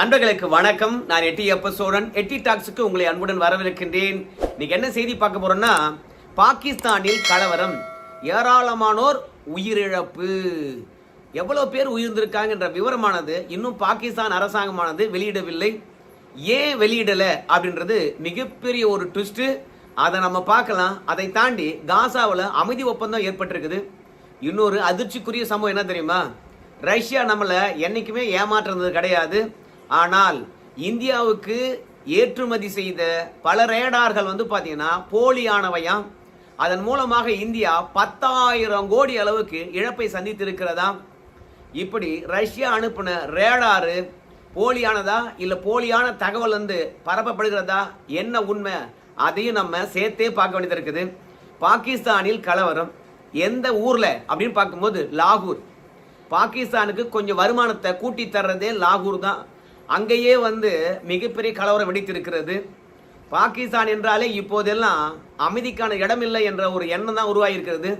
நண்பர்களுக்கு வணக்கம். நான் எட்டி எப்ப சோழன். எட்டி டாக்ஸுக்கு உங்களை அன்புடன் வரவேற்கின்றேன். இன்னைக்கு என்ன செய்தி பார்க்க போறோம்னா பாகிஸ்தானில் கலவரம். ஏராளமானோர் உயிரிழப்பு. எவ்வளவு பேர் உயிர்ந்திருக்காங்க என்ற விவரமானது இன்னும் பாகிஸ்தான் அரசாங்கமானது வெளியிடவில்லை. ஏன் வெளியிடலை அப்படின்றது மிகப்பெரிய ஒரு ட்விஸ்ட்டு அதை நம்ம பார்க்கலாம். அதை தாண்டி காசாவில் அமைதி ஒப்பந்தம் ஏற்பட்டிருக்குது. இன்னொரு அதிர்ச்சிக்குரிய சம்பவம் என்ன தெரியுமா? ரஷ்யா நம்மளை என்றைக்குமே ஏமாற்றுறது கிடையாது. ஆனால் இந்தியாவுக்கு ஏற்றுமதி செய்த பல ரேடார்கள் வந்து பார்த்தீங்கன்னா போலியானவையாம். அதன் மூலமாக இந்தியா பத்தாயிரம் கோடி அளவுக்கு இழப்பை சந்தித்திருக்கிறதாம் இப்படி ரஷ்யா அனுப்பின ரேடாரு போலியானதா இல்லை போலியான தகவல் வந்து பரப்பப்படுகிறதா? என்ன உண்மை? அதையும் நம்ம சேர்த்தே பார்க்க வேண்டியது இருக்குது பாகிஸ்தானில் கலவரம். எந்த ஊரில்? அப்படின்னு பார்க்கும்போது லாகூர். பாகிஸ்தானுக்கு கொஞ்சம் வருமானத்தை கூட்டி தர்றதே லாகூர் தான். அங்கேயே வந்து மிகப்பெரிய கலவரம் வெடித்திருக்கிறது. பாகிஸ்தான் என்றாலே இப்போதெல்லாம் அமைதிக்கான இடம் இல்லை என்ற ஒரு எண்ணம் தான் உருவாகியிருக்கிறது.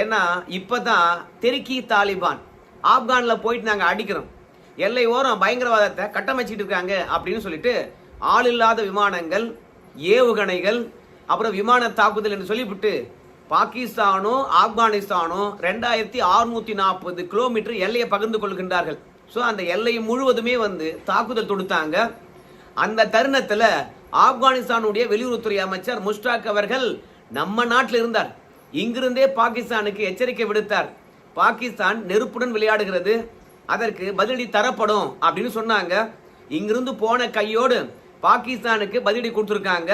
ஏன்னா இப்போ தான் தெருக்கி தாலிபான் ஆப்கானில் போயிட்டு நாங்கள் அடிக்கிறோம். எல்லை ஓரம் பயங்கரவாதத்தை கட்டமைச்சிட்டு இருக்காங்க அப்படின்னு சொல்லிட்டு ஆள் இல்லாத விமானங்கள் ஏவுகணைகள் அப்புறம் விமான தாக்குதல் என்று சொல்லிவிட்டு பாகிஸ்தானும் ஆப்கானிஸ்தானும் ரெண்டாயிரத்தி அறுநூத்தி நாற்பது கிலோமீட்டர் எல்லையை பகிர்ந்து கொள்கின்றார்கள். ஸோ அந்த எல்லை முழுவதுமே வந்து தாக்குதல் தொடுத்தாங்க. அந்த தருணத்தில் ஆப்கானிஸ்தானுடைய வெளியுறவுத்துறை அமைச்சர் முஷ்டாக் அவர்கள் நம்ம நாட்டில் இருந்தார். இங்கிருந்தே பாகிஸ்தானுக்கு எச்சரிக்கை விடுத்தார். பாகிஸ்தான் நெருப்புடன் விளையாடுகிறது. அதற்கு பதிலடி தரப்படும் அப்படின்னு சொன்னாங்க. இங்கிருந்து போன கையோடு பாகிஸ்தானுக்கு பதிலடி கொடுத்துருக்காங்க.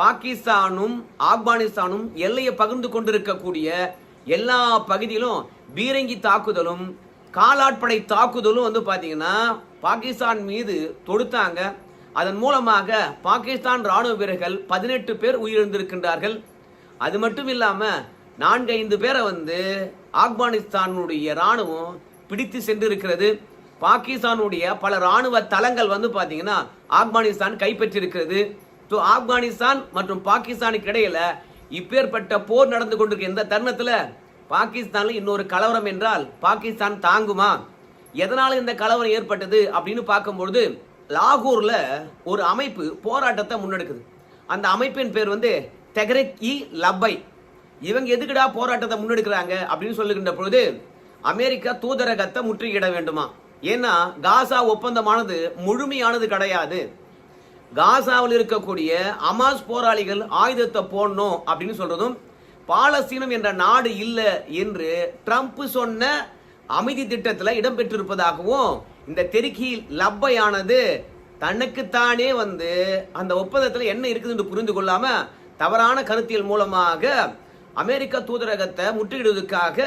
பாகிஸ்தானும் ஆப்கானிஸ்தானும் எல்லையை பகிர்ந்து கொண்டிருக்கக்கூடிய எல்லா பகுதியிலும் பீரங்கி தாக்குதலும் காலாட்படை தாக்குதலும் வந்து பார்த்தீங்கன்னா பாகிஸ்தான் மீது தொடுத்தாங்க. அதன் மூலமாக பாகிஸ்தான் ராணுவ வீரர்கள் பதினெட்டு பேர் உயிரிழந்திருக்கின்றார்கள். அது மட்டும் இல்லாமல் நான்கு ஐந்து பேரை வந்து ஆப்கானிஸ்தானுடைய ராணுவம் பிடித்து சென்றிருக்கிறது. பாகிஸ்தானுடைய பல ராணுவ தளங்கள் வந்து பார்த்தீங்கன்னா ஆப்கானிஸ்தான் கைப்பற்றியிருக்கிறது. ஸோ ஆப்கானிஸ்தான் மற்றும் பாகிஸ்தானுக்கு இடையில இப்பேற்பட்ட போர் நடந்து கொண்டிருக்க இந்த தருணத்தில் பாகிஸ்தானில் இன்னொரு கலவரம் என்றால் பாகிஸ்தான் தாங்குமா? எதனால் இந்த கலவரம் ஏற்பட்டது அப்படின்னு பார்க்கும்பொழுது லாகூரில் ஒரு அமைப்பு போராட்டத்தை முன்னெடுக்குது. அந்த அமைப்பின் பேர் வந்து தெஹ்ரிக் இ லப்பை. இவங்க எதுக்குடா போராட்டத்தை முன்னெடுக்கிறாங்க அப்படின்னு சொல்லுகின்ற பொழுது அமெரிக்கா தூதரகத்தை முற்றுகையிட வேண்டுமா? ஏன்னா காசா ஒப்பந்தமானது முழுமையானது கிடையாது. காசாவில் இருக்கக்கூடிய அமாஸ் போராளிகள் ஆயுதத்தை போடணும் அப்படின்னு சொல்றதும் பாலஸ்தீனம் என்ற நாடு இல்லை என்று ட்ரம்ப் சொன்ன அமைதி திட்டத்தில் இடம்பெற்றிருப்பதாகவும் இந்த தெருக்கி லப்பையானது தனக்குத்தானே வந்து அந்த ஒப்பந்தத்தில் என்ன இருக்குது என்று புரிந்து கொள்ளாம தவறான கருத்தியல் மூலமாக அமெரிக்க தூதரகத்தை முற்றுகிடுவதற்காக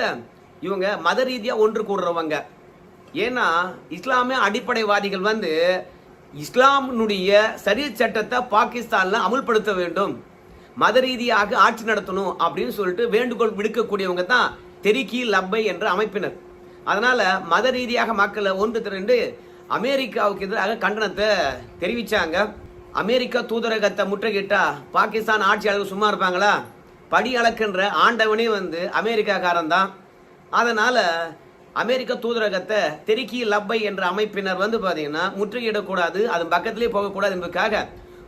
இவங்க மத ரீதியாக ஒன்று கூடுறவங்க. ஏன்னா இஸ்லாமிய அடிப்படைவாதிகள் வந்து இஸ்லாமினுடைய சரி சட்டத்தை பாகிஸ்தானில் அமுல்படுத்த வேண்டும். மத ரீதியாக ஆட்சி நடத்தணும் அப்படின்னு சொல்லிட்டு வேண்டுகோள் விடுக்கக்கூடியவங்க தான் தெரிக்கி லப்பை என்ற அமைப்பினர். அதனால மத ரீதியாக மக்களை ஒன்று திரண்டு அமெரிக்காவுக்கு எதிராக கண்டனத்தை தெரிவிச்சாங்க. அமெரிக்கா தூதரகத்தை முற்றுகிட்டா பாகிஸ்தான் ஆட்சியாளர்கள் சும்மா இருப்பாங்களா? படி அளக்கின்ற ஆண்டவனே வந்து அமெரிக்காக்காரன் தான். அதனால அமெரிக்க தூதரகத்தை தெருக்கி லப்பை என்ற அமைப்பினர் வந்து பார்த்தீங்கன்னா முற்றுகையிடக்கூடாது அது பக்கத்திலே போகக்கூடாது என்பதுக்காக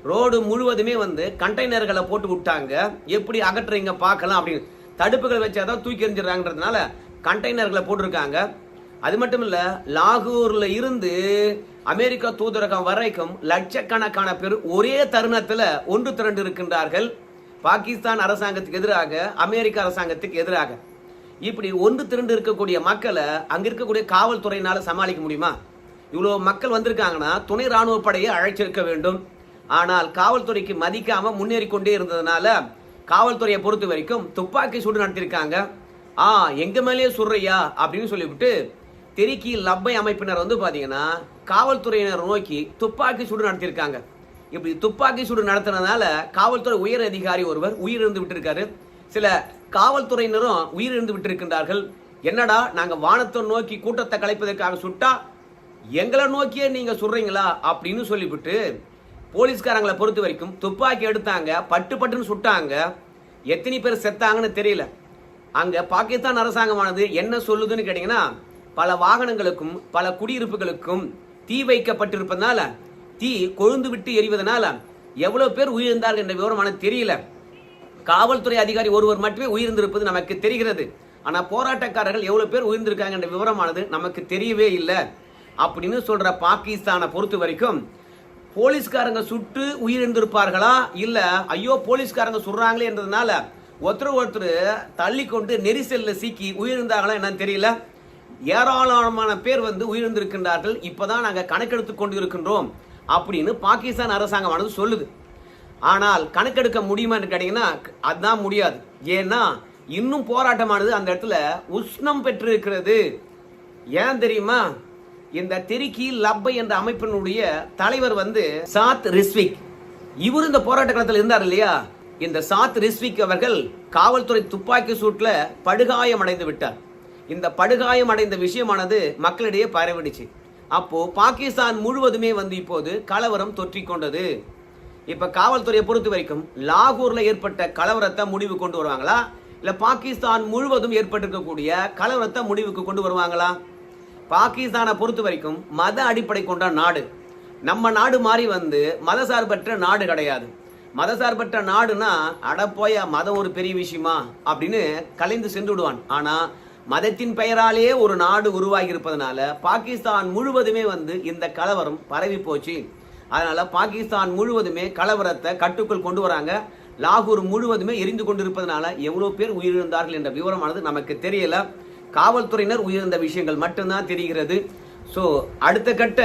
ரோடு முழுவதுமே வந்து கண்டெய்னர்களை போட்டு விட்டாங்க. எப்படி அகற்றுறீங்க பார்க்கலாம் அப்படின்னு. தடுப்புகள் வச்சாதான் தூக்கி எறிஞ்சிடறாங்கன்றதுனால கண்டெய்னர்களை போட்டிருக்காங்க. அது மட்டும் இல்லை லாகூரில் இருந்து அமெரிக்கா தூதரகம் வரைக்கும் லட்சக்கணக்கான பேர் ஒரே தருணத்தில் ஒன்று திரண்டு இருக்கின்றார்கள். பாகிஸ்தான் அரசாங்கத்துக்கு எதிராக அமெரிக்க அரசாங்கத்துக்கு எதிராக. இப்படி ஒன்று திரண்டு இருக்கக்கூடிய மக்களை அங்கே இருக்கக்கூடிய காவல்துறையினால் சமாளிக்க முடியுமா? இவ்வளோ மக்கள் வந்திருக்காங்கன்னா துணை ராணுவ படையை அழைச்சிருக்க வேண்டும். ஆனால் காவல்துறைக்கு மதிக்காம முன்னேறி கொண்டே இருந்ததுனால காவல்துறையை பொறுத்த வரைக்கும் துப்பாக்கி சூடு நடத்தியிருக்காங்க. ஆ எங்க மேலேயே சுடுறையா? அப்படின்னு சொல்லிவிட்டு தெருக்கி லப்பை அமைப்பினர் வந்து பார்த்தீங்கன்னா காவல்துறையினர் நோக்கி துப்பாக்கி சூடு நடத்தியிருக்காங்க. இப்படி துப்பாக்கி சூடு நடத்தினதுனால காவல்துறை உயர் அதிகாரி ஒருவர் உயிரிழந்து விட்டிருக்காரு. சில காவல்துறையினரும் உயிரிழந்து விட்டிருக்கின்றார்கள். என்னடா நாங்கள் வானத்தை நோக்கி கூட்டத்தை கலைப்பதற்காக சுட்டா? எங்களை நோக்கியே நீங்கள் சுடுறீங்களா? அப்படின்னு சொல்லிவிட்டு போலீஸ்காரங்களை பொறுத்த வரைக்கும் துப்பாக்கி எடுத்தாங்க பட்டு பட்டுன்னு சுட்டாங்க. எத்தனை பேர் செத்தாங்கன்னு தெரியல. அங்கே பாகிஸ்தான் அரசாங்கமானது என்ன சொல்லுதுன்னு கேட்டிங்கன்னா பல வாகனங்களுக்கும் பல குடியிருப்புகளுக்கும் தீ வைக்கப்பட்டிருப்பதனால தீ கொழுந்து விட்டு எரிவதனால எவ்வளோ பேர் உயிரிழந்தார்கள் என்ற விவரமான தெரியல. காவல்துறை அதிகாரி ஒருவர் மட்டுமே உயிர்ந்திருப்பது நமக்கு தெரிகிறது. ஆனால் போராட்டக்காரர்கள் எவ்வளோ பேர் உயிர்ந்திருக்காங்க என்ற விவரமானது நமக்கு தெரியவே இல்லை. அப்படின்னு சொல்கிற பாகிஸ்தானை பொறுத்த வரைக்கும் போலீஸ்காரங்க சுட்டு உயிரிழந்திருப்பார்களா? இல்ல ஐயோ போலீஸ்காரங்க சுடுறாங்களே என்றதுனால ஒருத்தர் ஒருத்தர் தள்ளி கொண்டு நெரிசலில் சிக்கி உயிரிழந்தாங்களா என்னன்னு தெரியல. ஏராளமான பேர் வந்து உயிரிழந்திருக்கின்றார்கள். இப்போதான் நாங்கள் கணக்கெடுத்து கொண்டு இருக்கின்றோம் அப்படின்னு பாகிஸ்தான் அரசாங்கமானது சொல்லுது. ஆனால் கணக்கெடுக்க முடியுமான்னு கேட்டிங்கன்னா அதுதான் முடியாது. ஏன்னா இன்னும் போராட்டமானது அந்த இடத்துல உஷ்ணம் பெற்றிருக்கிறது. ஏன் தெரியுமா? இந்த தெருக்கி லப்பை என்ற அமைப்பினுடைய தலைவர் வந்து சாத் ரிஸ்விக். இவர் இந்த போராட்ட களத்தில் இருந்தார் இல்லையா? இந்த சாத் ரிஸ்விக் அவர்கள் காவல்துறை துப்பாக்கி சூட்டில் படுகாயம் அடைந்து விட்டார். இந்த படுகாயம் அடைந்த விஷயமானது மக்களிடையே பரவிடுச்சு. அப்போ பாகிஸ்தான் முழுவதுமே வந்து இப்போது கலவரம் தொற்றிக்கொண்டது இப்ப காவல்துறையை பொறுத்த வரைக்கும் லாகூர்ல ஏற்பட்ட கலவரத்தை முடிவு கொண்டு வருவாங்களா? இல்ல பாகிஸ்தான் முழுவதும் ஏற்பட்டிருக்கக்கூடிய கலவரத்தை முடிவுக்கு கொண்டு வருவாங்களா? பாகிஸ்தானை பொறுத்த வரைக்கும் மத அடிப்படை கொண்ட நாடு. நம்ம நாடு மாதிரி வந்து மதசார்பற்ற நாடு கிடையாது. மதசார்பற்ற நாடுனா அடப்போய மதம் ஒரு பெரிய விஷயமா? அப்படின்னு கலைந்து சென்று விடுவான். ஆனால் மதத்தின் பெயராலேயே ஒரு நாடு உருவாகி இருப்பதனால பாகிஸ்தான் முழுவதுமே வந்து இந்த கலவரம் பரவி போச்சு. அதனால பாகிஸ்தான் முழுவதுமே கலவரத்தை கட்டுக்குள் கொண்டு வராங்க. லாகூர் முழுவதுமே எரிந்து கொண்டிருப்பதனால எவ்வளோ பேர் உயிரிழந்தார்கள் என்ற விவரமானது நமக்கு தெரியல. காவல்துறையினர் உயர்ந்த விஷயங்கள் மட்டும்தான் தெரிகிறது. ஸோ அடுத்த கட்ட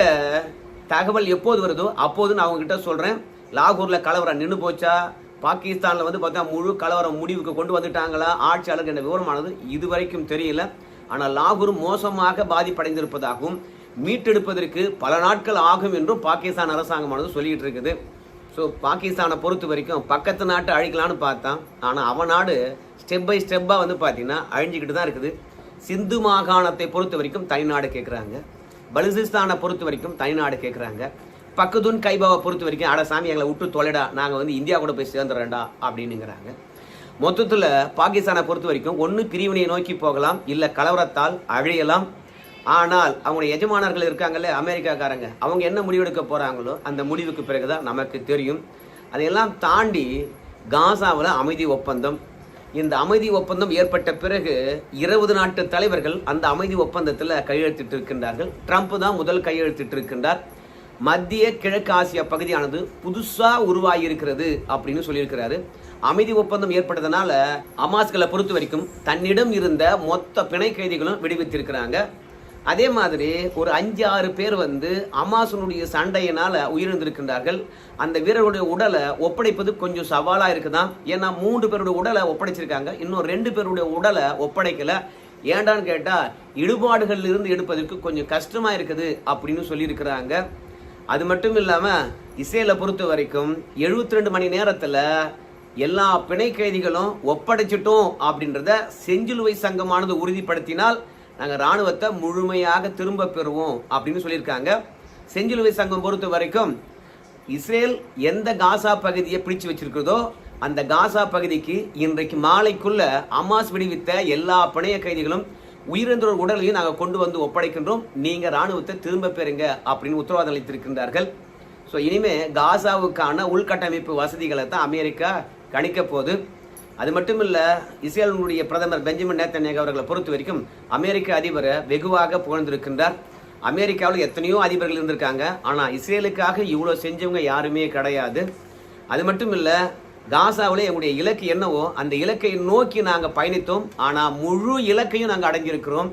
தகவல் எப்போது வருதோ அப்போது நான் அவங்ககிட்ட சொல்கிறேன் லாகூரில் கலவரம் நின்று போச்சா? பாகிஸ்தானில் வந்து பார்த்தா முழு கலவரம் முடிவுக்கு கொண்டு வந்துட்டாங்களா? ஆட்சியாளர் என்ற விவரமானது இதுவரைக்கும் தெரியல. ஆனால் லாகூர் மோசமாக பாதிப்படைந்திருப்பதாகவும் மீட்டெடுப்பதற்கு பல நாட்கள் ஆகும் என்றும் பாகிஸ்தான் அரசாங்கமானது சொல்லிகிட்டு இருக்குது ஸோ பாகிஸ்தானை பொறுத்த வரைக்கும் பக்கத்து நாட்டை அழிக்கலான்னு பார்த்தான் ஆனால் அவன் நாடு ஸ்டெப் பை ஸ்டெப்பாக வந்து பார்த்தீங்கன்னா அழிஞ்சிக்கிட்டு தான் இருக்குது. சிந்து மாகாணத்தை பொறுத்த வரைக்கும் தனிநாடு கேட்குறாங்க பலுசிஸ்தானை பொறுத்த வரைக்கும் தனிநாடு கேட்குறாங்க பக்கத்துன் கைபாவை பொறுத்த வரைக்கும் அட சாமி எங்களை விட்டு தொலைடா நாங்கள் வந்து இந்தியா கூட போய் சேர்ந்துடுறேன்டா அப்படின்னுங்கிறாங்க. மொத்தத்தில் பாகிஸ்தானை பொறுத்த வரைக்கும் ஒன்று பிரிவினையை நோக்கி போகலாம் இல்லை கலவரத்தால் அழியலாம். ஆனால் அவங்களுடைய எஜமானர்கள் இருக்காங்கல்ல அமெரிக்காக்காரங்க அவங்க என்ன முடிவெடுக்க போகிறாங்களோ அந்த முடிவுக்கு பிறகுதான் நமக்கு தெரியும். அதையெல்லாம் தாண்டி காசாவில் அமைதி ஒப்பந்தம் இந்த அமைதி ஒப்பந்தம் ஏற்பட்ட பிறகு இருபது நாட்டு தலைவர்கள் அந்த அமைதி ஒப்பந்தத்தில் கையெழுத்திட்டு இருக்கின்றார்கள். ட்ரம்ப் தான் முதல் கையெழுத்திட்டு இருக்கின்றார். மத்திய கிழக்கு ஆசியா பகுதியானது புதுசாக உருவாகியிருக்கிறது அப்படின்னு சொல்லியிருக்கிறாரு. அமைதி ஒப்பந்தம் ஏற்பட்டதுனால அமாஸ்களை பொறுத்த வரைக்கும் தன்னிடம் இருந்த மொத்த பிணை கைதிகளும் விடுவித்திருக்கிறாங்க. அதே மாதிரி ஒரு அஞ்சு ஆறு பேர் வந்து அமாசனுடைய சண்டையினால் உயிரிழந்திருக்கின்றார்கள். அந்த வீரருடைய உடலை ஒப்படைப்பது கொஞ்சம் சவாலாக இருக்குதான் ஏன்னா மூன்று பேருடைய உடலை ஒப்படைச்சிருக்காங்க. இன்னும் ரெண்டு பேருடைய உடலை ஒப்படைக்கல. ஏண்டான்னு கேட்டால் இடுபாடுகளில் இருந்து எடுப்பதற்கு கொஞ்சம் கஷ்டமாக இருக்குது அப்படின்னு சொல்லியிருக்கிறாங்க. அது மட்டும் இல்லாமல் இசையில் பொறுத்த வரைக்கும் 72 ரெண்டு மணி நேரத்தில் எல்லா பிணை கைதிகளும் ஒப்படைச்சிட்டோம் அப்படின்றத செஞ்சிலுவை சங்கமானது உறுதிப்படுத்தினால் நாங்கள் ராணுவத்தை முழுமையாக திரும்ப பெறுவோம் அப்படின்னு சொல்லியிருக்காங்க. செஞ்சிலுவை சங்கம் பொறுத்த வரைக்கும் இஸ்ரேல் எந்த காசா பகுதியை பிடிச்சு வச்சிருக்கிறதோ அந்த காசா பகுதிக்கு இன்றைக்கு மாலைக்குள்ள அமாஸ் விடுவித்த எல்லா பிணைய கைதிகளும் உயிரிழந்தோர் உடலையும் நாங்கள் கொண்டு வந்து ஒப்படைக்கின்றோம். நீங்கள் ராணுவத்தை திரும்ப பெறுங்க அப்படின்னு உத்தரவாதம் அளித்திருக்கின்றார்கள். ஸோ இனிமேல் காசாவுக்கான உள்கட்டமைப்பு வசதிகளை தான் அமெரிக்கா கணிக்க போகுது. அது மட்டும் இல்லை இஸ்ரேலினுடைய பிரதமர் பெஞ்சமின் நேத்தன்யாக அவர்களை பொறுத்த வரைக்கும் அமெரிக்க அதிபரை வெகுவாக புகழ்ந்திருக்கின்றார். அமெரிக்காவில் எத்தனையோ அதிபர்கள் இருந்திருக்காங்க. ஆனால் இஸ்ரேலுக்காக இவ்வளோ செஞ்சவங்க யாருமே கிடையாது. அது மட்டும் இல்லை காசாவில் எங்களுடைய இலக்கு என்னவோ அந்த இலக்கை நோக்கி நாங்கள் பயணித்தோம். ஆனால் முழு இலக்கையும் நாங்கள் அடைஞ்சிருக்கிறோம்.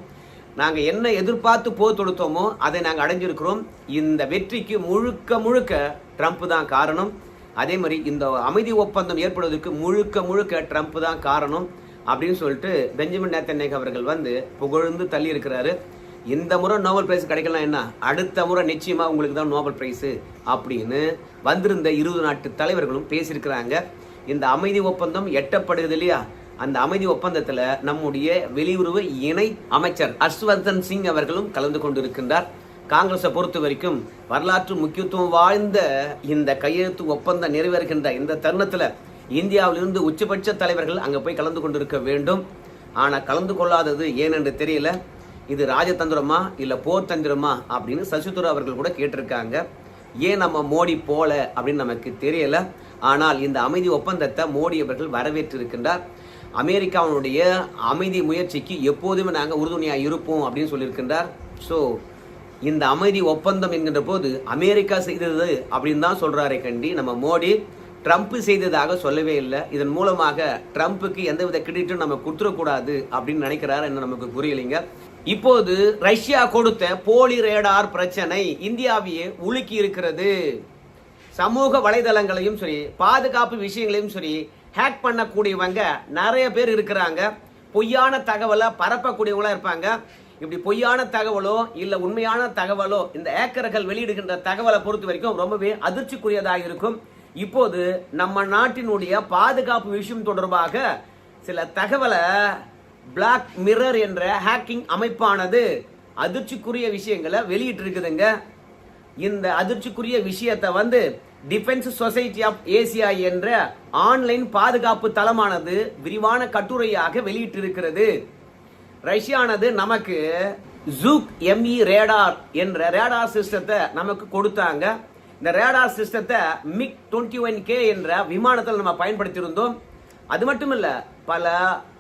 நாங்கள் என்ன எதிர்பார்த்து போர் தொடுத்தோமோ அதை நாங்கள் அடைஞ்சிருக்கிறோம். இந்த வெற்றிக்கு முழுக்க முழுக்க ட்ரம்ப் தான் காரணம். அதே மாதிரி இந்த அமைதி ஒப்பந்தம் ஏற்படுவதற்கு முழுக்க முழுக்க ட்ரம்ப் தான் காரணம் அப்படின்னு சொல்லிட்டு பெஞ்சமின் நேத்தன்யாகு அவர்கள் வந்து புகழ்ந்து தள்ளி இருக்கிறாரு. இந்த முறை நோபல் பிரைஸ் கிடைக்கலாம் என்ன? அடுத்த முறை நிச்சயமாக உங்களுக்கு தான் நோபல் பிரைஸு அப்படின்னு வந்திருந்த இருபது நாட்டு தலைவர்களும் பேசியிருக்கிறாங்க. இந்த அமைதி ஒப்பந்தம் எட்டப்படுது இல்லையா? அந்த அமைதி ஒப்பந்தத்தில் நம்முடைய வெளியுறவு இணை அமைச்சர் ஹர்ஷ்வர்தன் சிங் அவர்களும் கலந்து கொண்டிருக்கின்றார். காங்கிரஸை பொறுத்த வரைக்கும் வரலாற்று முக்கியத்துவம் வாய்ந்த இந்த கையெழுத்து ஒப்பந்தம் நிறைவேறுகின்ற இந்த தருணத்தில் இந்தியாவிலிருந்து உச்சபட்ச தலைவர்கள் அங்கே போய் கலந்து கொண்டிருக்க வேண்டும். ஆனால் கலந்து கொள்ளாதது ஏனென்று தெரியல. இது ராஜதந்திரமா இல்லை போர் தந்திரமா அப்படின்னு சசிதுரா அவர்கள் கூட கேட்டிருக்காங்க. ஏன் நம்ம மோடி போல அப்படின்னு நமக்கு தெரியல. ஆனால் இந்த அமைதி ஒப்பந்தத்தை மோடி அவர்கள் வரவேற்றிருக்கின்றார். அமெரிக்காவினுடைய அமைதி முயற்சிக்கு எப்போதுமே நாங்கள் உறுதுணையாக இருப்போம் அப்படின்னு சொல்லியிருக்கின்றார். ஸோ இந்த அமைதி ஒப்பந்தம் என்கின்ற போது அமெரிக்கா செய்தது அப்படின்னு தான் சொல்கிறாரே கண்டி. நம்ம மோடி ட்ரம்ப் செய்ததாக சொல்லவே இல்லை. இதன் மூலமாக ட்ரம்ப்புக்கு எந்தவித கிரெடிட்டும் நம்ம கொடுத்துடக்கூடாது அப்படின்னு நினைக்கிறாரு என்ன நமக்கு புரியலைங்க. இப்போது ரஷ்யா கொடுத்த போலி ரேடார் பிரச்சனை இந்தியாவையே உலுக்கி இருக்கிறது. சமூக வலைதளங்களையும் சரி பாதுகாப்பு விஷயங்களையும் சரி ஹேக் பண்ணக்கூடியவங்க நிறைய பேர் இருக்கிறாங்க. பொய்யான தகவலை பரப்பக்கூடியவங்களாக இருப்பாங்க. இப்படி பொய்யான தகவலோ இல்ல உண்மையான தகவலோ இந்த ஏக்கர்கள் வெளியிடுகின்ற தகவலை பொறுத்த வரைக்கும் ரொம்பவே அதிர்ச்சிக்குரியதாக இருக்கும் இப்போது நம்ம நாட்டினுடைய பாதுகாப்பு விஷயம் தொடர்பாக சில தகவலை பிளாக் மிரர் என்ற ஹேக்கிங் அமைப்பானது அதிர்ச்சிக்குரிய விஷயங்களை வெளியிட்டு இருக்குதுங்க இந்த அதிர்ச்சிக்குரிய விஷயத்தை வந்து டிஃபென்ஸ் சொசைட்டி ஆஃப் ஏசியா என்ற ஆன்லைன் பாதுகாப்பு தளமானது விரிவான கட்டுரையாக வெளியிட்டிருக்கிறது. ரஷ்யானது நமக்கு ஜூக் எம்இ ரேடார் என்ற ரேடார் சிஸ்டத்தை நமக்கு கொடுத்தாங்க. இந்த ரேடார் சிஸ்டத்தை மிக் டுவெண்ட்டி ஒன் கே என்ற விமானத்தில் நம்ம பயன்படுத்தியிருந்தோம். அது மட்டும் இல்லை பல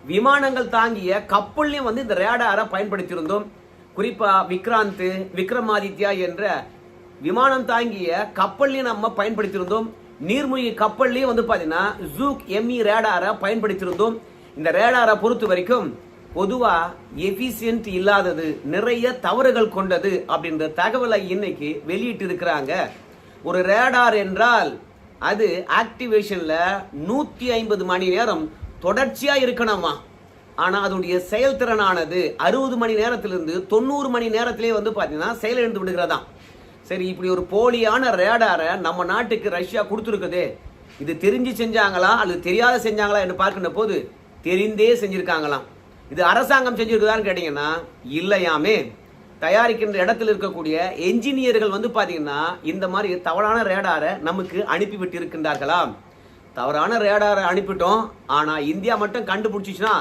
விமானங்கள் தாங்கிய கப்பல்லையும் வந்து இந்த ரேடாரை பயன்படுத்தியிருந்தோம். குறிப்பாக விக்ராந்த் விக்ரமாதித்யா என்ற விமானம் தாங்கிய கப்பல்லையும் நம்ம பயன்படுத்தியிருந்தோம். நீர்மூழ்கி கப்பல்லையும் வந்து பார்த்தீங்கன்னா ஜூக் எம்இ ரேடாரை பயன்படுத்தியிருந்தோம். இந்த ரேடாரை பொறுத்த வரைக்கும் பொதுவாக எஃபிசியன்ட் இல்லாதது நிறைய தவறுகள் கொண்டது அப்படின்ற தகவலை இன்னைக்கு வெளியிட்டு இருக்கிறாங்க ஒரு ரேடார் என்றால் அது ஆக்டிவேஷனில் நூற்றி ஐம்பது மணி நேரம் தொடர்ச்சியாக இருக்கணுமா? ஆனால் அதனுடைய செயல்திறனானது அறுபது மணி நேரத்திலிருந்து தொண்ணூறு மணி நேரத்திலே வந்து பார்த்தீங்கன்னா செயலிழந்து விடுகிறதாம் சரி இப்படி ஒரு போலியான ரேடாரை நம்ம நாட்டுக்கு ரஷ்யா கொடுத்துருக்குதே. இது தெரிஞ்சு செஞ்சாங்களா? அல்லது தெரியாத செஞ்சாங்களா? என்று பார்க்கின்ற போது தெரிந்தே செஞ்சுருக்காங்களாம். இது அரசாங்கம் செஞ்சுருக்குதான்னு கேட்டிங்கன்னா இல்லையாமே. தயாரிக்கின்ற இடத்துல இருக்கக்கூடிய என்ஜினியர்கள் வந்து பார்த்தீங்கன்னா இந்த மாதிரி தவறான ரேடாரை நமக்கு அனுப்பி விட்டு தவறான ரேடாரை அனுப்பிட்டோம். ஆனால் இந்தியா மட்டும் கண்டுபிடிச்சிச்சுன்னா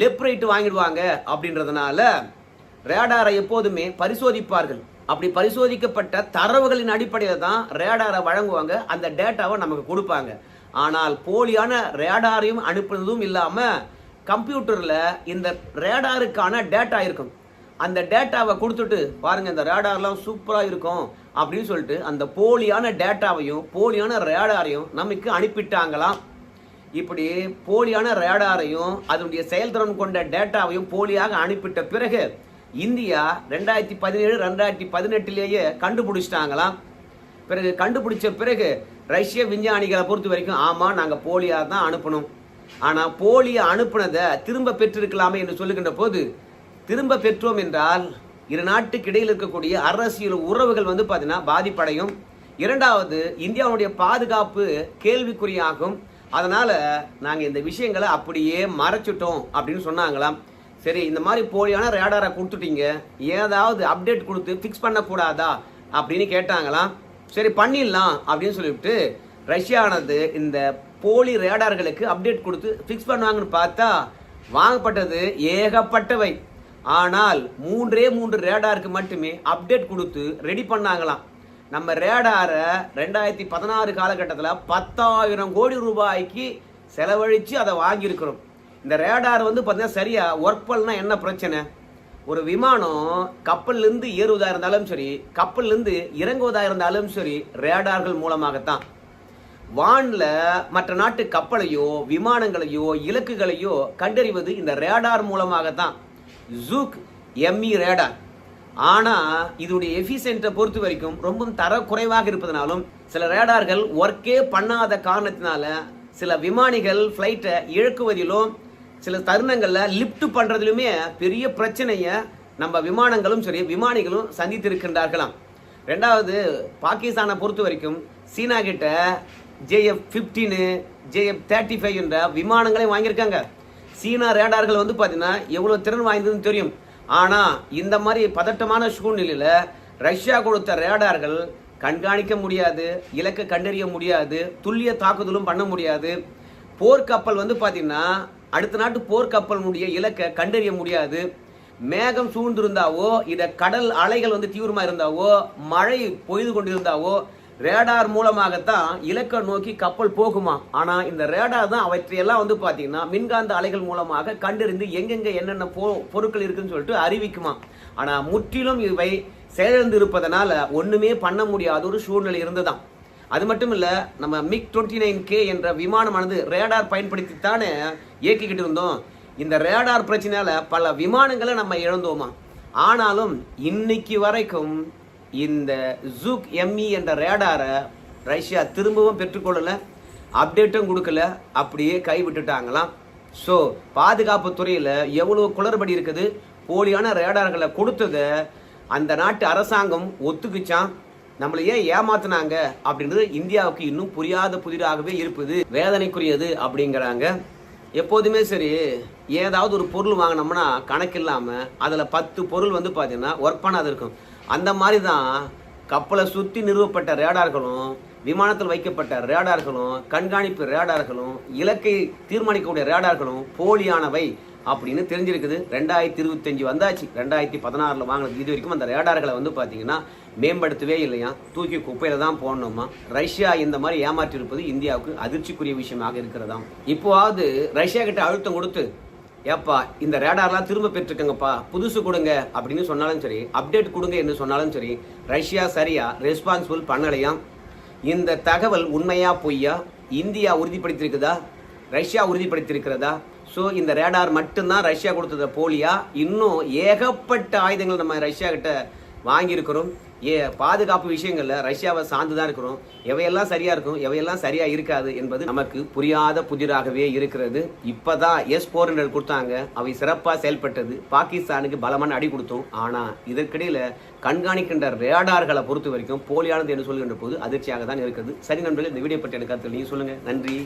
லெஃப்ட் ரைட் வாங்கிடுவாங்க அப்படின்றதுனால ரேடாரை எப்போதுமே பரிசோதிப்பார்கள். அப்படி பரிசோதிக்கப்பட்ட தரவுகளின் அடிப்படையில் தான் ரேடாரை வழங்குவாங்க. அந்த டேட்டாவை நமக்கு கொடுப்பாங்க. ஆனால் போலியான ரேடாரையும் அனுப்புனதும் இல்லாமல் கம்ப்யூட்டரில் இந்த ரேடாருக்கான டேட்டா இருக்கும். அந்த டேட்டாவை கொடுத்துட்டு பாருங்கள் இந்த ரேடார்லாம் சூப்பராக இருக்கும் அப்படின்னு சொல்லிட்டு அந்த போலியான டேட்டாவையும் போலியான ரேடாரையும் நமக்கு அனுப்பிட்டாங்களாம். இப்படி போலியான ரேடாரையும் அதனுடைய செயல்திறன் கொண்ட டேட்டாவையும் போலியாக அனுப்பிட்ட பிறகு இந்தியா ரெண்டாயிரத்தி பதினேழு ரெண்டாயிரத்தி பதினெட்டுலேயே கண்டுபிடிச்சிட்டாங்களாம். பிறகு கண்டுபிடிச்ச பிறகு ரஷ்ய விஞ்ஞானிகளை பொறுத்த வரைக்கும் ஆமாம் நாங்கள் போலியாக தான் அனுப்பணும். ஆனால் போலியை அனுப்புனதை திரும்ப பெற்றிருக்கலாமே என்று சொல்லுகின்ற போது திரும்ப பெற்றோம் என்றால் இரு நாட்டுக்கு இடையில் இருக்கக்கூடிய அரசியல் உறவுகள் வந்து பார்த்தீங்கன்னா பாதிப்படையும். இரண்டாவது இந்தியாவுடைய பாதுகாப்பு கேள்விக்குறியாகும். அதனால் நாங்கள் இந்த விஷயங்களை அப்படியே மறைச்சிட்டோம் அப்படின்னு சொன்னாங்களாம். சரி இந்த மாதிரி போலியான ரேடாரை கொடுத்துட்டீங்க. ஏதாவது அப்டேட் கொடுத்து ஃபிக்ஸ் பண்ணக்கூடாதா அப்படின்னு கேட்டாங்களாம். சரி பண்ணிடலாம் அப்படின்னு சொல்லிவிட்டு ரஷ்யானது இந்த போலி ரேடார்களுக்கு அப்டேட் கொடுத்து ஃபிக்ஸ் பண்ணுவாங்கன்னு பார்த்தா வாங்கப்பட்டது ஏகப்பட்டவை. ஆனால் மூன்றே மூன்று ரேடாருக்கு மட்டுமே அப்டேட் கொடுத்து ரெடி பண்ணாங்களாம். நம்ம ரேடாரை ரெண்டாயிரத்தி பதினாறு காலகட்டத்தில் பத்தாயிரம் கோடி ரூபாய்க்கு செலவழித்து அதை வாங்கியிருக்கிறோம். இந்த ரேடார் வந்து பார்த்தீங்கன்னா சரியாக ஒர்க் பண்ணால் என்ன பிரச்சனை? ஒரு விமானம் கப்பல்லேருந்து ஏறுவதாக இருந்தாலும் சரி கப்பல்லேருந்து இறங்குவதாக இருந்தாலும் சரி ரேடார்கள் மூலமாகத்தான். வானில் மற்ற நாட்டு கப்பலையோ விமானங்களையோ இலக்குகளையோ கண்டறிவது இந்த ரேடார் மூலமாக தான் ஜூக் எம்இ ரேடார் ஆனால் இதோடைய எஃபிஷியன்ட்டை பொறுத்த வரைக்கும் ரொம்ப தர குறைவாக இருப்பதனாலும் சில ரேடார்கள் ஒர்க்கே பண்ணாத காரணத்தினால சில விமானிகள் ஃப்ளைட்டை இழக்குவதிலும் சில தருணங்களில் லிஃப்ட் பண்ணுறதுலையுமே பெரிய பிரச்சனையை நம்ம விமானங்களும் சரி விமானிகளும் சந்தித்திருக்கின்றார்களாம். ரெண்டாவது பாகிஸ்தானை பொறுத்த வரைக்கும் சீனா கிட்ட JF fifteen JF thirty five என்ற விமானங்களையும் வாங்கியிருக்காங்க. சீனா ரேடார்கள் வந்து பார்த்தீங்கன்னா எவ்வளோ திறன் வாய்ந்ததுன்னு தெரியும். ஆனால் இந்த மாதிரி பதட்டமான சூழ்நிலையில் ரஷ்யா கொடுத்த ரேடார்கள் கண்காணிக்க முடியாது இலக்கை கண்டறிய முடியாது துல்லிய தாக்குதலும் பண்ண முடியாது. போர்க்கப்பல் வந்து பார்த்தீங்கன்னா அடுத்த நாட்டு போர்க்கப்பலினுடைய இலக்கை கண்டறிய முடியாது. மேகம் சூழ்ந்திருந்தாவோ இதை கடல் அலைகள் வந்து தீவிரமாக இருந்தாவோ மழை பொய்து கொண்டிருந்தாவோ ரேடார் மூலமாகத்தான் இலக்கை நோக்கி கப்பல் போகுமா? ஆனால் இந்த ரேடார் தான் அவற்றையெல்லாம் வந்து பார்த்தீங்கன்னா மின்காந்த அலைகள் மூலமாக கண்டறிந்து எங்கெங்கே என்னென்ன பொ பொருட்கள் இருக்குன்னு சொல்லிட்டு அறிவிக்குமா? ஆனால் முற்றிலும் இவை செயலிழந்து இருப்பதனால ஒன்றுமே பண்ண முடியாத ஒரு சூழ்நிலை இருந்ததாம். அது மட்டும் இல்லை நம்ம மிக் டுவெண்ட்டி நைன் கே என்ற விமானமானது ரேடார் பயன்படுத்தித்தானே இயக்கிக்கிட்டு இருந்தோம். இந்த ரேடார் பிரச்சனையால் பல விமானங்களை நம்ம இழந்தோமா? ஆனாலும் இன்னைக்கு வரைக்கும் இந்த ஜூக் எம்இ என்ற ரேடாரை ரஷ்யா திரும்பவும் பெற்றுக்கொள்ளலை அப்டேட்டும் கொடுக்கல அப்படியே கைவிட்டுட்டாங்களாம் ஸோ பாதுகாப்பு துறையில் எவ்வளோ குளறுபடி இருக்குது போலியான ரேடார்களை கொடுத்ததை அந்த நாட்டு அரசாங்கம் ஒத்துக்குச்சான் நம்மளை ஏன் ஏமாத்துனாங்க அப்படின்றது இந்தியாவுக்கு இன்னும் புரியாத புதிராகவே இருப்பது வேதனைக்குரியது அப்படிங்கிறாங்க. எப்போதுமே சரி ஏதாவது ஒரு பொருள் வாங்கினோம்னா கணக்கு இல்லாமல் அதில் பத்து பொருள் வந்து பார்த்தீங்கன்னா ஒர்க் பண்ணாது இருக்கும். அந்த மாதிரி தான் கப்பலை சுற்றி நிறுவப்பட்ட ரேடார்களும் விமானத்தில் வைக்கப்பட்ட ரேடார்களும் கண்காணிப்பு ரேடார்களும் இலக்கை தீர்மானிக்கக்கூடிய ரேடார்களும் போலியானவை அப்படின்னு தெரிஞ்சிருக்குது. ரெண்டாயிரத்தி இருபத்தஞ்சி வந்தாச்சு. ரெண்டாயிரத்தி பதினாறில் வாங்கினது இது வரைக்கும் அந்த ரேடார்களை வந்து பார்த்தீங்கன்னா மேம்படுத்தவே இல்லையா? தூக்கி குப்பையில் தான் போடணுமா? ரஷ்யா இந்த மாதிரி ஏமாற்றிருப்பது இந்தியாவுக்கு அதிர்ச்சிக்குரிய விஷயமாக இருக்கிறதாம். இப்போவாவது ரஷ்யா கிட்ட அழுத்தம் கொடுத்து ஏப்பா இந்த ரேடார்லாம் திரும்ப பெற்றுக்கங்கப்பா புதுசு கொடுங்க அப்படின்னு சொன்னாலும் சரி அப்டேட் கொடுங்க என்று சொன்னாலும் சரி ரஷ்யா சரியா ரெஸ்பான்சிபிள் பண்ணலையாம் இந்த தகவல் உண்மையா பொய்யா? இந்தியா உறுதிப்படுத்தியிருக்குதா? ரஷ்யா உறுதிப்படுத்தியிருக்கிறதா? ஸோ இந்த ரேடார் மட்டும்தான் ரஷ்யா கொடுத்தத போலியா? இன்னும் ஏகப்பட்ட ஆயுதங்கள் நம்ம ரஷ்யா கிட்ட வாங்கியிருக்கிறோம். ஏ பாதுகாப்பு விஷயங்களில் ரஷ்யாவை சார்ந்து தான் இருக்கிறோம். எவையெல்லாம் சரியா இருக்கும் எவையெல்லாம் சரியா இருக்காது என்பது நமக்கு புரியாத புதிராகவே இருக்கிறது. இப்பதான் எஸ் போர் ஹண்ட்ரட் கொடுத்தாங்க. அவை சிறப்பா செயல்பட்டது. பாகிஸ்தானுக்கு பலமான அடி கொடுத்தோம். ஆனா இதற்கிடையில கண்காணிக்கின்ற ரேடார்களை பொறுத்த வரைக்கும் போலியானது என்று சொல்கின்ற போது அதிர்ச்சியாக தான் இருக்குது. சரி நண்பர்களே இந்த வீடியோ பற்றி எனக்கு கருத்து நீங்க சொல்லுங்க. நன்றி.